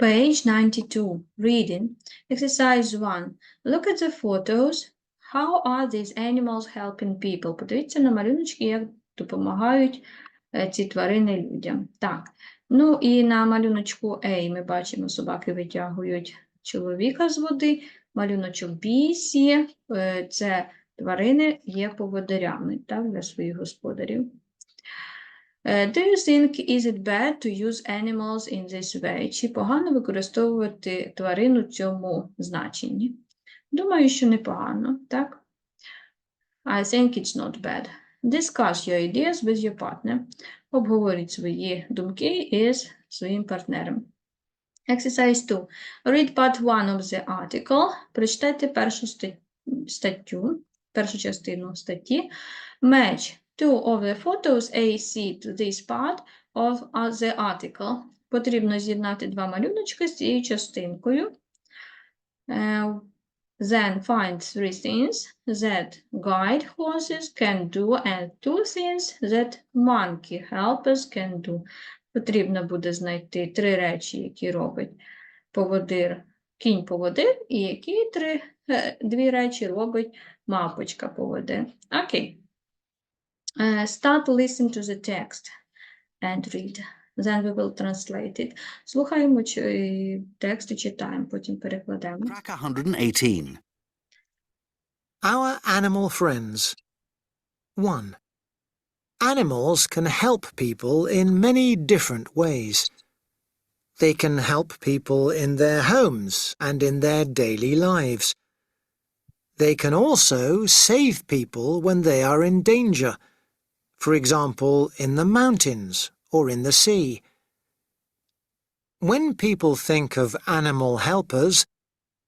Page 92, reading. Exercise 1. Look at the photos. How are these animals helping people? Подивіться на малюночки, як допомагають е, ці тварини людям. Так, ну і на малюночку A ми бачимо, собаки витягують чоловіка з води. Малюночок B, C е, – це тварини є поводирями так, для своїх господарів. Е, Do you think is it bad to use animals in this way? Чи погано використовувати тварину в цьому значенні? Думаю, що непогано, так? I think it's not bad. Discuss your ideas with your partner. Обговоріть свої думки із своїм партнером. Exercise 2. Read part 1 of the article. Прочитайте першу статтю, першу частину статті. Match two of the photos A, C to this part of uh, the article. Потрібно з'єднати два малюночки з цією частинкою. Е, Then find three things that guide horses can do and two things that monkey helpers can do. Потрібно буде знайти три речі, які робить поводир, кінь-поводир, і які три, е, дві речі робить мавпочка-поводир. Окей. Uh, start listen to the text and read. Then we will translate it. Слухаємо чи- текст і читаємо, потім перекладемо. Track 118. Our animal friends. 1. Animals can help people in many different ways. They can help people in their homes and in their daily lives. They can also save people when they are in danger, for example, in the mountains or in the sea. When people think of animal helpers,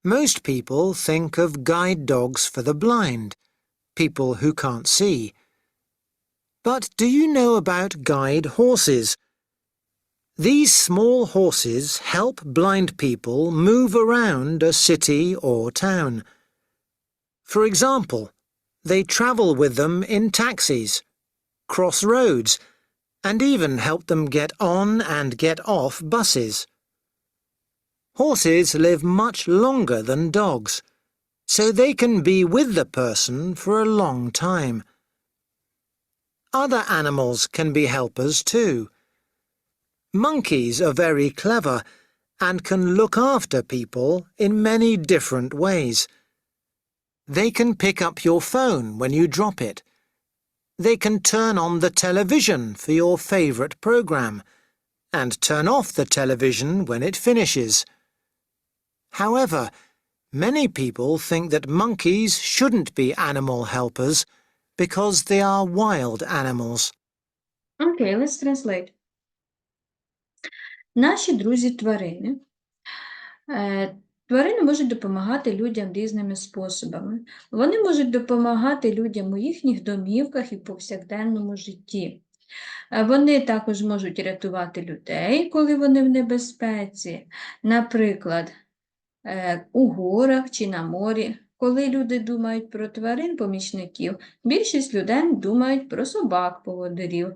most people think of guide dogs for the blind, people who can't see. But do you know about guide horses? These small horses help blind people move around a city or town. For example, they travel with them in taxis, cross roads, and even help them get on and get off buses. Horses live much longer than dogs, so they can be with the person for a long time. Other animals can be helpers too. Monkeys are very clever and can look after people in many different ways. They can pick up your phone when you drop it They can turn on the television for your favourite programme and turn off the television when it finishes. However, many people think that monkeys shouldn't be animal helpers because they are wild animals. Окей, let's translate. Наші друзі тварини. Тварини можуть допомагати людям різними способами. Вони можуть допомагати людям у їхніх домівках і повсякденному житті. Е, Вони також можуть рятувати людей, коли вони в небезпеці. Наприклад, е, у горах чи на морі. Коли люди думають про тварин-помічників, більшість людей думають про собак-поводирів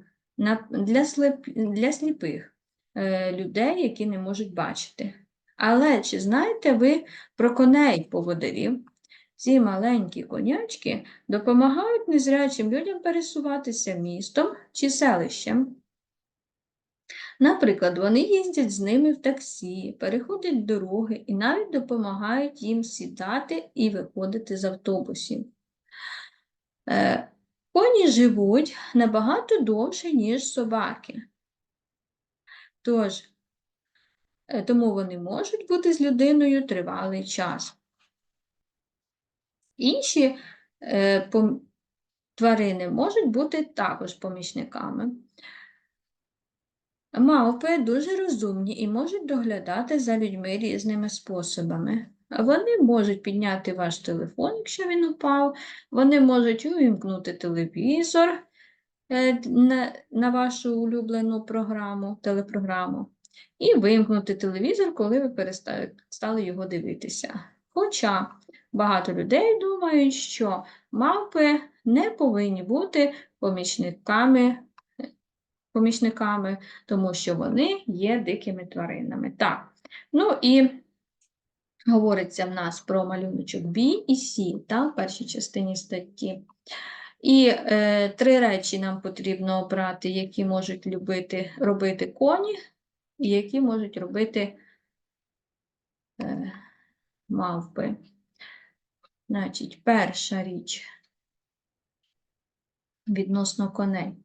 для сліпих е, людей, які не можуть бачити. Але чи знаєте ви про коней-поводирів? Ці маленькі конячки допомагають незрячим людям пересуватися містом чи селищем. Наприклад, вони їздять з ними в таксі, переходять дороги і навіть допомагають їм сідати і виходити з автобусів. Е, Коні живуть набагато довше, ніж собаки. Тож, тому вони можуть бути з людиною тривалий час. Інші е, тварини можуть бути також помічниками. Мавпи дуже розумні і можуть доглядати за людьми різними способами. Вони можуть підняти ваш телефон, якщо він упав, вони можуть увімкнути телевізор е, на вашу улюблену програму, телепрограму, і вимкнути телевізор, коли ви перестали його дивитися. Хоча багато людей думають, що мавпи не повинні бути помічниками помічниками, тому що вони є дикими тваринами. Так, ну і говориться в нас про малюночок B і C, так, в першій частині статті. І е, три речі нам потрібно обрати, які можуть любити, робити коні, які можуть робити е, мавпи. Значить, перша річ відносно коней.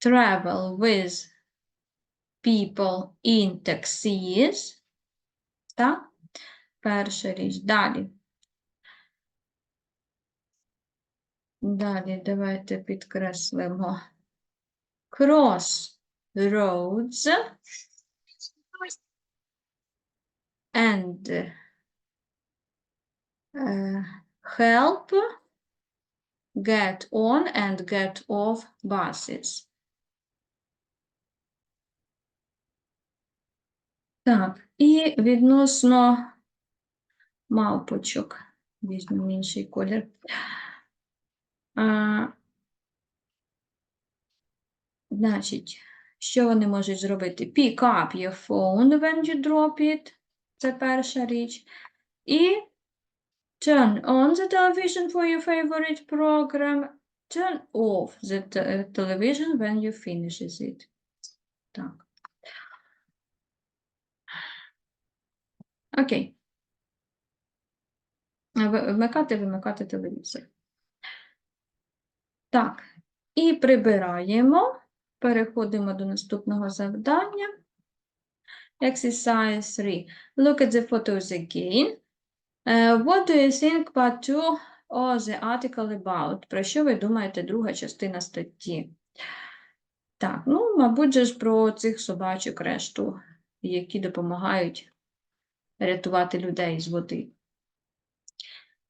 Travel with people in taxis. Так? Перша річ. Далі. Далі давайте підкреслимо. Cross roads and uh, help get on and get off buses. Так, і відносно мавпочок. Візьмемо інший колір. А, значить, що вони можуть зробити? Pick up your phone when you drop it. Це перша річ. І turn on the television for your favorite program. Turn off the television when you finishes it. Так. Окей. Вмикати, вимикати телевізор. Так, і прибираємо. Переходимо до наступного завдання. Exercise 3. Look at the photos again. Uh, what do you think part 2 of the article about? Про що ви думаєте друга частина статті? Так, ну, мабуть, же ж про цих собачок решту, які допомагають рятувати людей з води.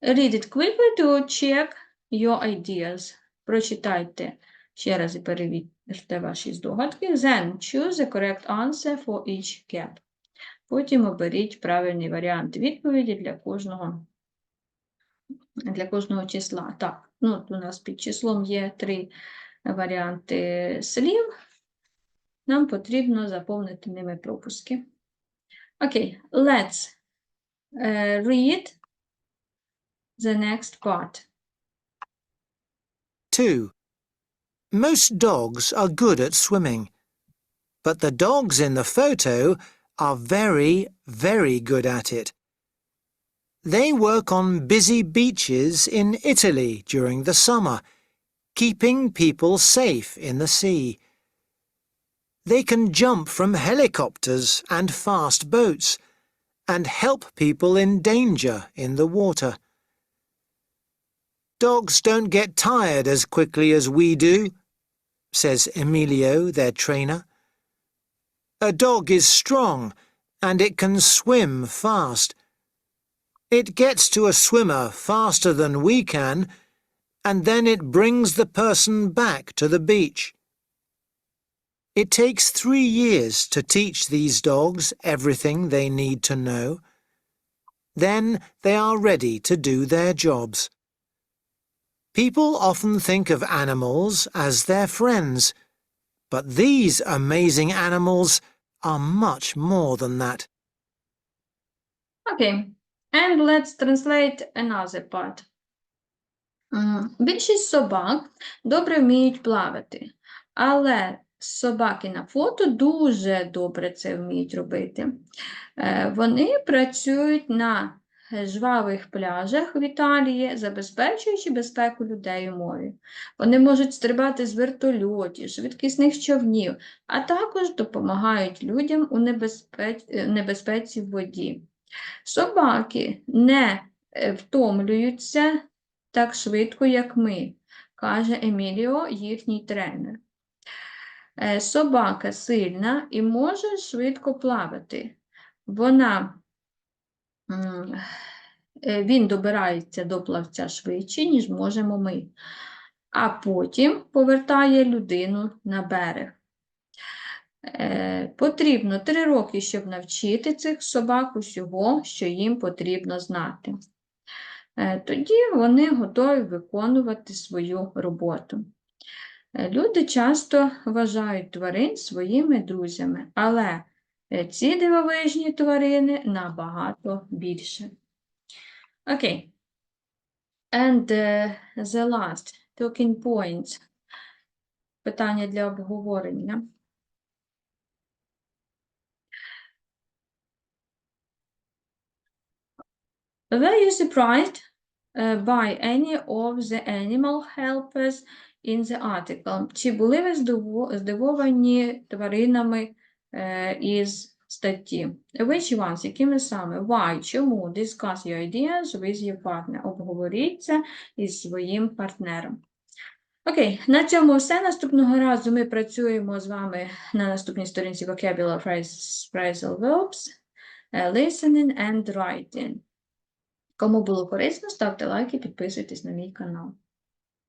Read it quickly to check your ideas. Прочитайте ще раз і перевірте ваші здогадки. Then choose the correct answer for each gap. Потім оберіть правильний варіант відповіді для кожного, для кожного числа. Так, ну, от у нас під числом є три варіанти слів. Нам потрібно заповнити ними пропуски. Окей, let's uh, read the next part. 2. Most dogs are good at swimming, but the dogs in the photo are very, very good at it. They work on busy beaches in Italy during the summer, keeping people safe in the sea. They can jump from helicopters and fast boats and help people in danger in the water. Dogs don't get tired as quickly as we do, says Emilio, their trainer. A dog is strong and it can swim fast. It gets to a swimmer faster than we can, and then it brings the person back to the beach. It takes three years to teach these dogs everything they need to know. Then they are ready to do their jobs. People often think of animals as their friends, but these amazing animals are much more than that. Okay, and let's translate another part. М, Більшість собак добре вміють плавати, але собаки на фото дуже добре це вміють робити. Е, Вони працюють на е, жвавих пляжах в Італії, забезпечуючи безпеку людей у морі. Вони можуть стрибати з вертольотів, швидкісних човнів, а також допомагають людям у небезпеці в воді. Собаки не е, втомлюються так швидко, як ми, каже Еміліо, їхній тренер. Е, Собака сильна і може швидко плавати. Вона, він добирається до плавця швидше, ніж можемо ми, а потім повертає людину на берег. Е, Потрібно три роки, щоб навчити цих собак усього, що їм потрібно знати. е, тоді вони готові виконувати свою роботу. Е, Люди часто вважають тварин своїми друзями, але е, ці дивовижні тварини набагато більше. Окей. And uh, the last talking point. Питання для обговорення. Were you surprised uh, by any of the animal helpers in the article? Чи були ви здивовані тваринами е, із статті? Which ones? Якими саме? Why? Чому? Discuss your ideas with your partner. Обговоріть це із своїм партнером. Окей, на цьому все. Наступного разу ми працюємо з вами на наступній сторінці vocabulary phrasal verbs, е, listening and writing. Кому було корисно, ставте лайки, підписуйтесь на мій канал.